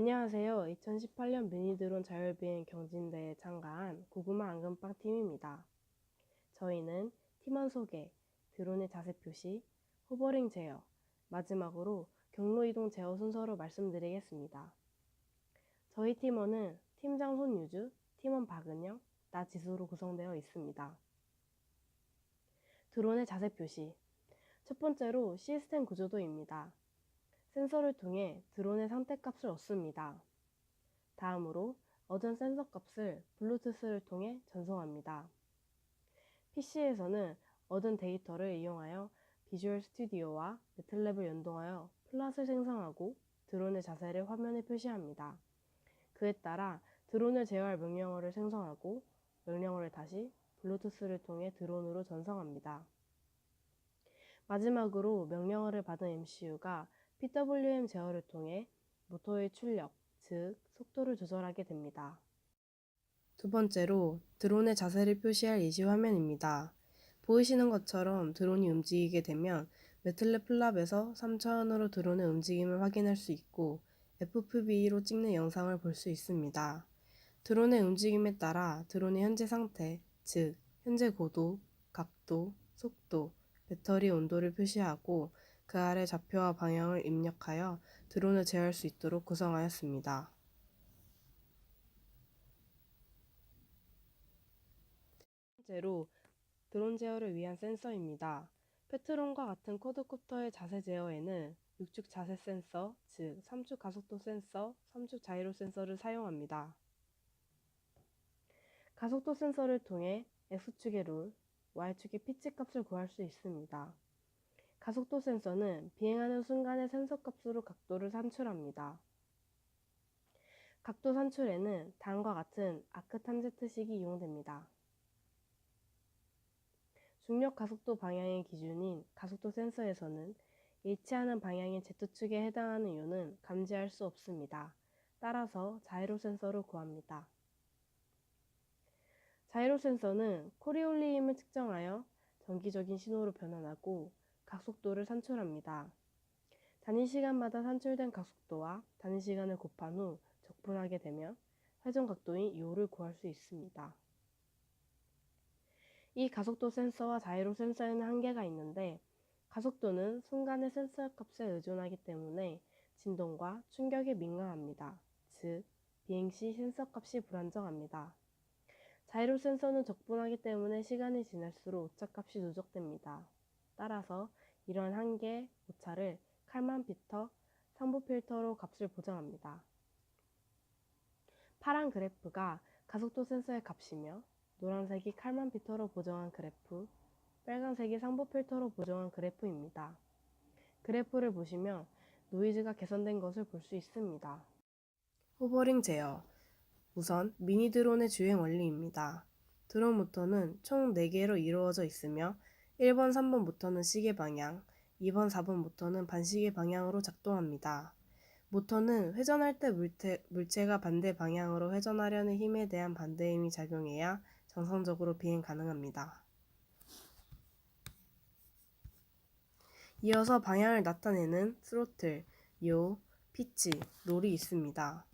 안녕하세요. 2018년 미니드론 자율비행 경진대에 참가한 고구마 앙금빵 팀입니다. 저희는 팀원 소개, 드론의 자세 표시, 호버링 제어, 마지막으로 경로 이동 제어 순서로 말씀드리겠습니다. 저희 팀원은 팀장 손유주, 팀원 박은영, 나 지수로 구성되어 있습니다. 드론의 자세 표시. 첫 번째로 시스템 구조도입니다. 센서를 통해 드론의 상태값을 얻습니다. 다음으로 얻은 센서 값을 블루투스를 통해 전송합니다. PC에서는 얻은 데이터를 이용하여 비주얼 스튜디오와 매틀랩을 연동하여 플랫을 생성하고 드론의 자세를 화면에 표시합니다. 그에 따라 드론을 제어할 명령어를 생성하고 명령어를 다시 블루투스를 통해 드론으로 전송합니다. 마지막으로 명령어를 받은 MCU가 PWM 제어를 통해 모터의 출력, 즉 속도를 조절하게 됩니다. 두 번째로 드론의 자세를 표시할 예시 화면입니다. 보이시는 것처럼 드론이 움직이게 되면 매틀랩 플랍에서 3차원으로 드론의 움직임을 확인할 수 있고 FPV로 찍는 영상을 볼 수 있습니다. 드론의 움직임에 따라 드론의 현재 상태, 즉 현재 고도, 각도, 속도, 배터리 온도를 표시하고 그 아래 좌표와 방향을 입력하여 드론을 제어할 수 있도록 구성하였습니다. 번째로 드론 제어를 위한 센서입니다. 페트론과 같은 쿼드코터의 자세 제어에는 6축 자세 센서, 즉 3축 가속도 센서, 3축 자이로 센서를 사용합니다. 가속도 센서를 통해 X축의 롤, Y축의 피치 값을 구할 수 있습니다. 가속도 센서는 비행하는 순간의 센서 값으로 각도를 산출합니다. 각도 산출에는 다음과 같은 아크 탄제트식이 이용됩니다. 중력 가속도 방향의 기준인 가속도 센서에서는 일치하는 방향의 Z축에 해당하는 요는 감지할 수 없습니다. 따라서 자이로 센서로 구합니다. 자이로 센서는 코리올리임을 측정하여 정기적인 신호로 변환하고 각속도를 산출합니다. 단위 시간마다 산출된 각속도와 단위 시간을 곱한 후 적분하게 되면 회전 각도인 요를 구할 수 있습니다. 이 가속도 센서와 자이로 센서에는 한계가 있는데 가속도는 순간의 센서 값에 의존하기 때문에 진동과 충격에 민감합니다. 즉, 비행 시 센서 값이 불안정합니다. 자이로 센서는 적분하기 때문에 시간이 지날수록 오차값이 누적됩니다. 따라서 이러한 한계 오차를 칼만 피터 상부 필터로 값을 보정합니다. 파란 그래프가 가속도 센서의 값이며 노란색이 칼만 피터로 보정한 그래프, 빨간색이 상부 필터로 보정한 그래프입니다. 그래프를 보시면 노이즈가 개선된 것을 볼 수 있습니다. 호버링 제어 우선 미니 드론의 주행 원리입니다. 드론 모터는 총 4개로 이루어져 있으며 1번, 3번 모터는 시계 방향, 2번, 4번 모터는 반시계 방향으로 작동합니다. 모터는 회전할 때 물체, 물체가 반대 방향으로 회전하려는 힘에 대한 반대 힘이 작용해야 정상적으로 비행 가능합니다. 이어서 방향을 나타내는 스로틀, 요, 피치, 롤이 있습니다.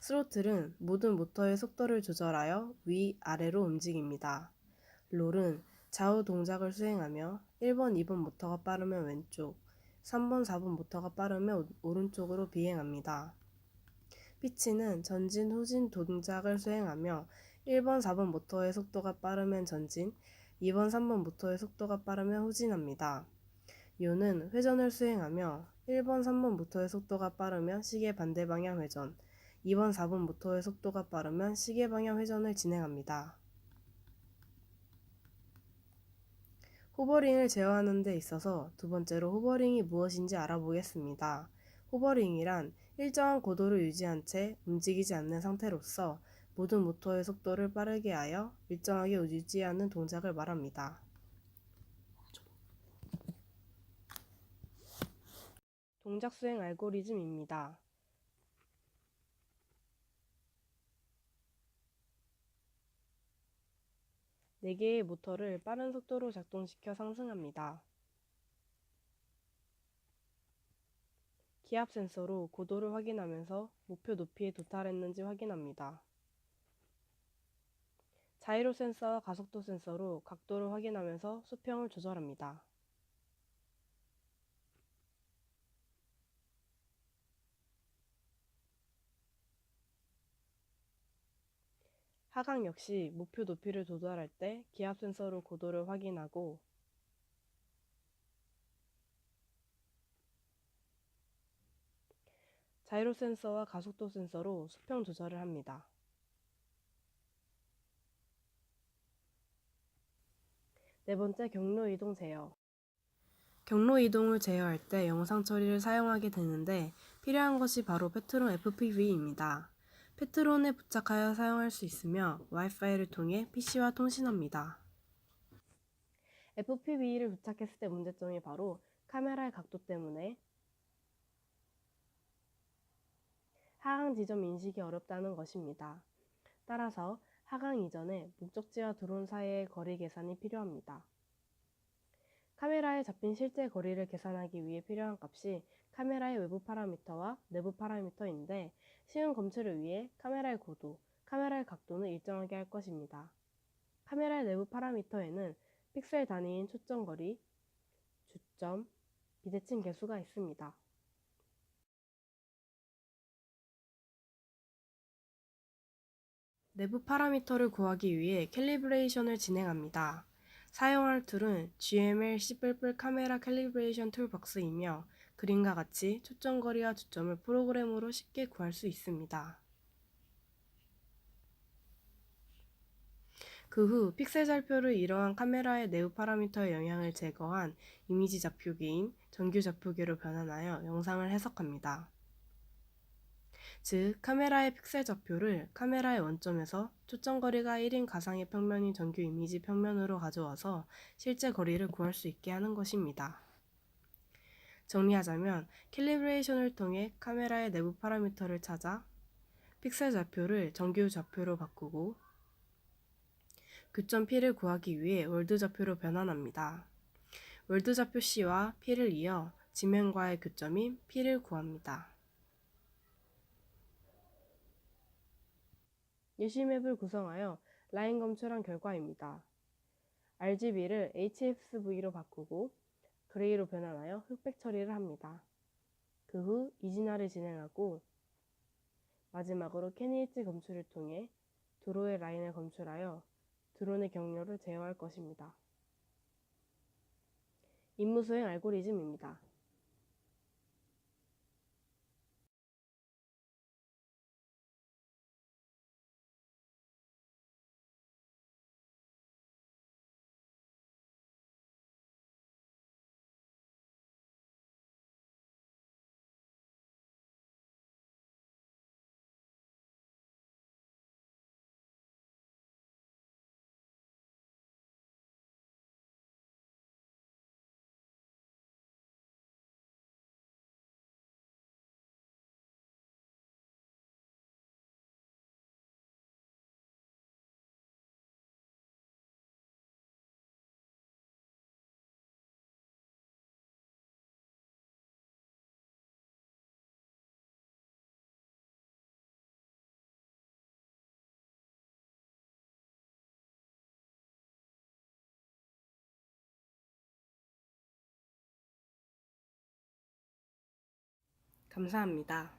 스로틀은 모든 모터의 속도를 조절하여 위, 아래로 움직입니다. 롤은 좌우 동작을 수행하며 1번, 2번 모터가 빠르면 왼쪽, 3번, 4번 모터가 빠르면 오른쪽으로 비행합니다. 피치는 전진, 후진 동작을 수행하며 1번, 4번 모터의 속도가 빠르면 전진, 2번, 3번 모터의 속도가 빠르면 후진합니다. 요는 회전을 수행하며 1번, 3번 모터의 속도가 빠르면 시계 반대 방향 회전, 2번, 4번 모터의 속도가 빠르면 시계 방향 회전을 진행합니다. 호버링을 제어하는 데 있어서 두 번째로 호버링이 무엇인지 알아보겠습니다. 호버링이란 일정한 고도를 유지한 채 움직이지 않는 상태로서 모든 모터의 속도를 빠르게 하여 일정하게 유지하는 동작을 말합니다. 동작 수행 알고리즘입니다. 네 개의 모터를 빠른 속도로 작동시켜 상승합니다. 기압 센서로 고도를 확인하면서 목표 높이에 도달했는지 확인합니다. 자이로 센서와 가속도 센서로 각도를 확인하면서 수평을 조절합니다. 하강 역시 목표 높이를 도달할 때 기압 센서로 고도를 확인하고 자이로 센서와 가속도 센서로 수평 조절을 합니다. 네 번째 경로 이동 제어. 경로 이동을 제어할 때 영상 처리를 사용하게 되는데 필요한 것이 바로 페트론 FPV입니다. 페트론에 부착하여 사용할 수 있으며 와이파이를 통해 PC와 통신합니다. FPV를 부착했을 때 문제점이 바로 카메라의 각도 때문에 하강 지점 인식이 어렵다는 것입니다. 따라서 하강 이전에 목적지와 드론 사이의 거리 계산이 필요합니다. 카메라에 잡힌 실제 거리를 계산하기 위해 필요한 값이 카메라의 외부 파라미터와 내부 파라미터인데 쉬운 검출을 위해 카메라의 고도, 카메라의 각도는 일정하게 할 것입니다. 카메라의 내부 파라미터에는 픽셀 단위인 초점 거리, 주점, 비대칭 개수가 있습니다. 내부 파라미터를 구하기 위해 캘리브레이션을 진행합니다. 사용할 툴은 GML C++ 카메라 캘리브레이션 툴박스이며 그림과 같이 초점거리와 주점을 프로그램으로 쉽게 구할 수 있습니다. 그 후 픽셀 좌표를 이러한 카메라의 내부 파라미터의 영향을 제거한 이미지 좌표계인 정규 좌표계로 변환하여 영상을 해석합니다. 즉, 카메라의 픽셀 좌표를 카메라의 원점에서 초점 거리가 1인 가상의 평면인 정규 이미지 평면으로 가져와서 실제 거리를 구할 수 있게 하는 것입니다. 정리하자면 캘리브레이션을 통해 카메라의 내부 파라미터를 찾아 픽셀 좌표를 정규 좌표로 바꾸고 교점 P를 구하기 위해 월드 좌표로 변환합니다. 월드 좌표 C와 P를 이어 지면과의 교점인 P를 구합니다. 예시맵을 구성하여 라인 검출한 결과입니다. RGB를 HSV로 바꾸고 그레이로 변환하여 흑백 처리를 합니다. 그 후 이진화를 진행하고 마지막으로 캐니엣지 검출을 통해 드로의 라인을 검출하여 드론의 경로를 제어할 것입니다. 임무 수행 알고리즘입니다. 감사합니다.